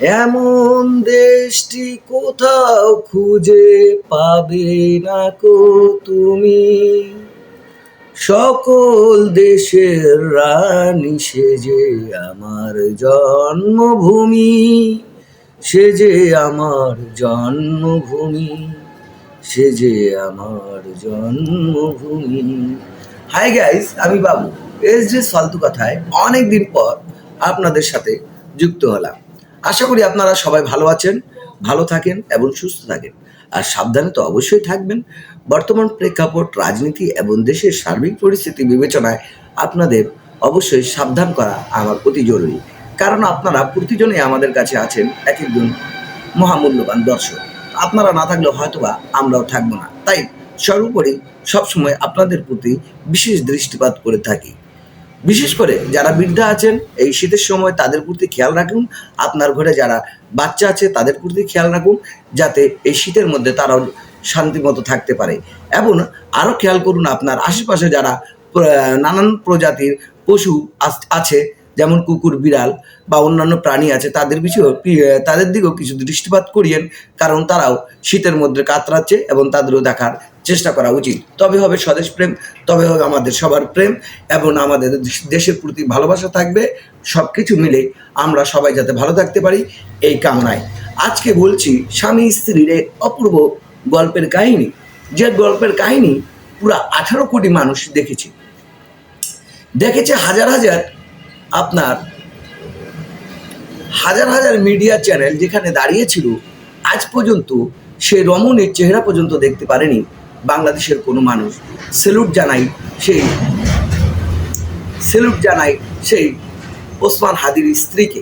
এমন দেশটি কোথাও খুঁজে পাবে না কো তুমি? সকল দেশের রানী সেজে আমার জন্মভূমি সে যে আমার জন্মভূমি সে যে আমার জন্মভূমি। হাই গাইস আমি বাবু। এস যে ফালতু কথায় অনেক দিন পর আপনাদের সাথে যুক্ত হলাম। আশা করি আপনারা সবাই ভালো আছেন, ভালো থাকেন এবং সুস্থ থাকেন। আর সাবধানে তো অবশ্যই থাকবেন। বর্তমান প্রেক্ষাপট, রাজনীতি এবং দেশের সার্বিক পরিস্থিতি বিবেচনায় আপনাদের অবশ্যই সাবধান করা আমার অতি জরুরি। কারণ আপনারা প্রতিজনেই আমাদের কাছে আছেন, এক একজন মহামূল্যবান দর্শক। আপনারা না থাকলে হয়তোবা আমরাও থাকব না। তাই সর্বোপরি সবসময় আপনাদের প্রতি বিশেষ দৃষ্টিপাত করে থাকি। বিশেষ করে যারা বৃদ্ধা আছেন, এই শীতের সময় তাদের প্রতি খেয়াল রাখুন। আপনার ঘরে যারা বাচ্চা আছে, তাদের প্রতি খেয়াল রাখুন, যাতে এই শীতের মধ্যে তারাও শান্তিমতো থাকতে পারে। এবং আরও খেয়াল করুন, আপনার আশেপাশে যারা নানান প্রজাতির পশু আছে, যেমন কুকুর, বিড়াল বা অন্যান্য প্রাণী আছে, তাদের বিষয়েও তাদের দিকেও কিছু দৃষ্টিপাত করিয়েন, কারণ তারাও শীতের মধ্যে কাতরাচ্ছে এবং তাদেরও দেখার চেষ্টা করা উচিত। তবে হবে স্বদেশ প্রেম, তবে হবে আমাদের সবার প্রেম এবং আমাদের দেশের প্রতি ভালোবাসা থাকবে। সব কিছু মিলে আমরা সবাই যাতে ভালো থাকতে পারি, এই কামনায়। আজকে বলছি, স্বামী স্ত্রীর এক অপূর্ব গল্পের কাহিনী। যে গল্পের কাহিনী পুরো আঠারো কোটি মানুষ দেখেছে। দেখেছে হাজার হাজার আপনার, হাজার হাজার মিডিয়া চ্যানেল যেখানে দাঁড়িয়েছিল, আজ পর্যন্ত সেই রমণীর চেহারা পর্যন্ত দেখতে পারেনি। বাংলাদেশের কোনো মানুষ সেলুট জানাই সেই সেলুট জানাই সেই ওসমান হাদির স্ত্রীকে।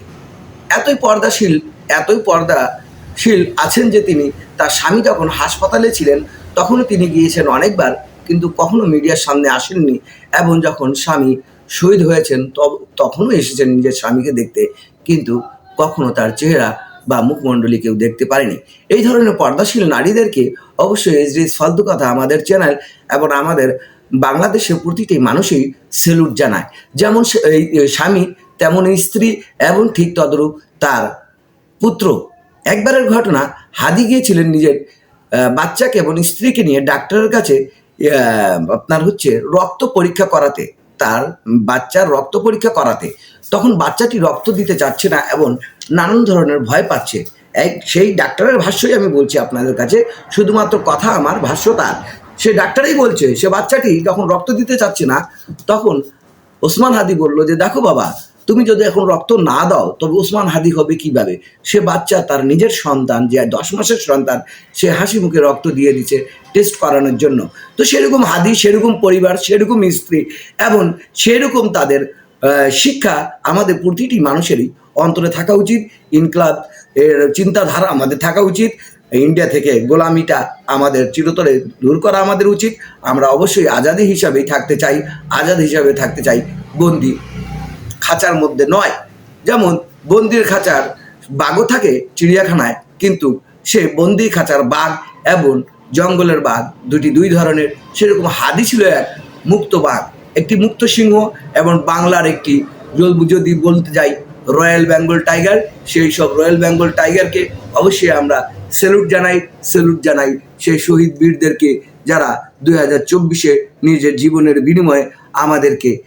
এতই পর্দাশীল এতই পর্দাশীল আছেন যে তিনি, তার স্বামী যখন হাসপাতালে ছিলেন, তখনও তিনি গিয়েছেন অনেকবার, কিন্তু কখনো মিডিয়ার সামনে আসেননি এবং যখন স্বামী শহীদ হয়েছেন তখনও এসেছেন নিজের স্বামীকে দেখতে, কিন্তু কখনো তার চেহারা বা মুখমণ্ডলী কেউ দেখতে পারেনি। এই ধরনের পর্দাশীল নারীদেরকে অবশ্যই এজরিস ফালতু কথা আমাদের চ্যানেল এবং আমাদের বাংলাদেশের প্রতিটি মানুষই সেলুট জানায়। যেমন স্বামী, তেমন স্ত্রী এবং ঠিক তদরূপ তার পুত্র। একবারের ঘটনা, হাদি গিয়েছিলেন নিজের বাচ্চাকে এবং স্ত্রীকে নিয়ে ডাক্তারের কাছে আপনার হচ্ছে রক্ত পরীক্ষা করাতে, তার বাচ্চার রক্ত পরীক্ষা করাতে। তখন বাচ্চাটি রক্ত দিতে চাচ্ছে না এবং নানান ধরনের ভয় পাচ্ছে। এক, সেই ডাক্তারের ভাষ্যই আমি বলছি আপনাদের কাছে, শুধুমাত্র কথা আমার, ভাষ্য তার। সে ডাক্তারই বলছে, সে বাচ্চাটি যখন রক্ত দিতে চাচ্ছে না, তখন ওসমান হাদি বলল যে, দেখো বাবা, তুমি যদি এখন রক্ত না দাও, তবে ওসমান হাদি হবে কীভাবে? সে বাচ্চা তার নিজের সন্তান, যে দশ মাসের সন্তান, সে হাসি মুখে রক্ত দিয়ে দিচ্ছে টেস্ট করানোর জন্য। তো সেরকম হাদি, সেরকম পরিবার, সেরকম স্ত্রী, এবং সেরকম তাদের শিক্ষা আমাদের প্রতিটি মানুষেরই অন্তরে থাকা উচিত, ইনক্লাব এর চিন্তাধারা আমাদের থাকা উচিত, ইন্ডিয়া থেকে গোলামিটা আমাদের চিরতরে দূর করা আমাদের উচিত। আমরা অবশ্যই আজাদি হিসাবেই থাকতে চাই, আজাদ হিসাবে থাকতে চাই বন্দি খাঁচার মধ্যে নয়। যেমন বন্দির খাঁচার বাঘও থাকে চিড়িয়াখানায়, কিন্তু সে বন্দি খাঁচার বাঘ এবং জঙ্গলের বাঘ, দুটি দুই ধরনের, সেরকম হাদি ছিল এক মুক্ত বাঘ। একটি মুক্ত সিংহ এবং বাংলার একটি যদি- বলতে যাই রয়্যাল বেঙ্গল টাইগার সেই সব রয়্যাল বেঙ্গল টাইগারকে অবশ্যই আমরা স্যালুট জানাই স্যালুট জানাই সেই শহীদ বীরদেরকে যারা দুই হাজার চব্বিশে নিজের জীবনের বিনিময়ে আমাদেরকে,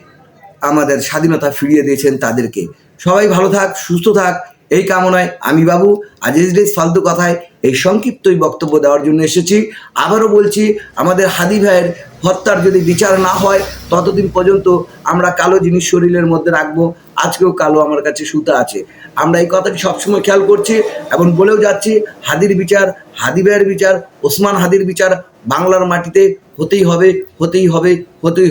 আমাদের স্বাধীনতা ফিরিয়ে দিয়েছেন তাদেরকে। সবাই ভালো থাক, সুস্থ থাক, এই কামনায় আমি বাবু আজিজ ডেজ ফালতু কথায় এই সংক্ষিপ্তই বক্তব্য দেওয়ার জন্য এসেছি। আবারও বলছি, আমাদের হাদি ভাইয়ের হত্যার যদি বিচার না হয়, ততদিন পর্যন্ত আমরা কালো জিনিস শরীরের মধ্যে রাখব। আজকেও কালো আমার কাছে সুতা আছে। আমরা এই কথাটি সবসময় খেয়াল করছি এবং বলেও যাচ্ছি, হাদির বিচার হাদি বিচার, ওসমান হাদির বিচার বাংলার মাটিতে হতেই হবে হতেই হবে, হতেই